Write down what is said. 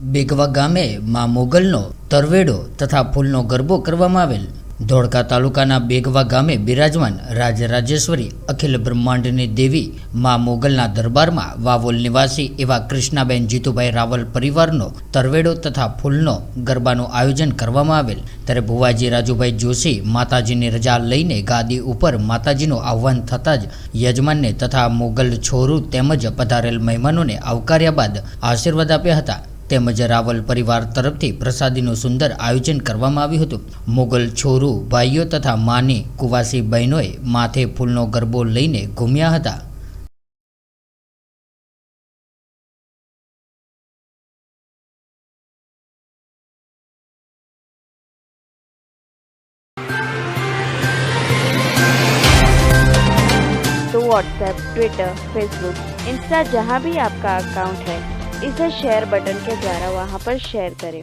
બેગવા ગામે મા મોગલનો તરવેડો તથા ફૂલનો ગરબો કરવામાં આવેલ. ધોળકા તાલુકાના બેગવા ગામે બિરાજમાન રાજરાજેશ્વરી અખિલ બ્રહ્માંડની દેવી મા મોગલના દરબારમાં વાવોલ નિવાસી એવા કૃષ્ણાબેન જીતુભાઈ રાવલ પરિવારનો તરવેડો તથા ફૂલનો ગરબાનું આયોજન કરવામાં આવેલ. ત્યારે ભુવાજી રાજુભાઈ જોશી માતાજીની રજા લઈને ગાદી ઉપર માતાજીનું આહ્વાન થતાં જ યજમાનને તથા મોગલ છોરું તેમજ પધારેલ મહેમાનોને આવકાર્યા બાદ આશીર્વાદ આપ્યા હતા. તેમજ રાવલ પરિવાર તરફથી પ્રસાદીનું સુંદર આયોજન કરવામાં આવ્યું હતું મોગલ છોરું ભાઈઓ તથા માની કુવાસી બહેનોએ માથે ફૂલનો ગરબો લઈને ઘૂમ્યા હતા तो व्हाट्सएप ट्विटर फेसबुक इंस्टा जहाँ भी आपका अकाउंट है इसे शेयर बटन के द्वारा वहाँ पर शेयर करें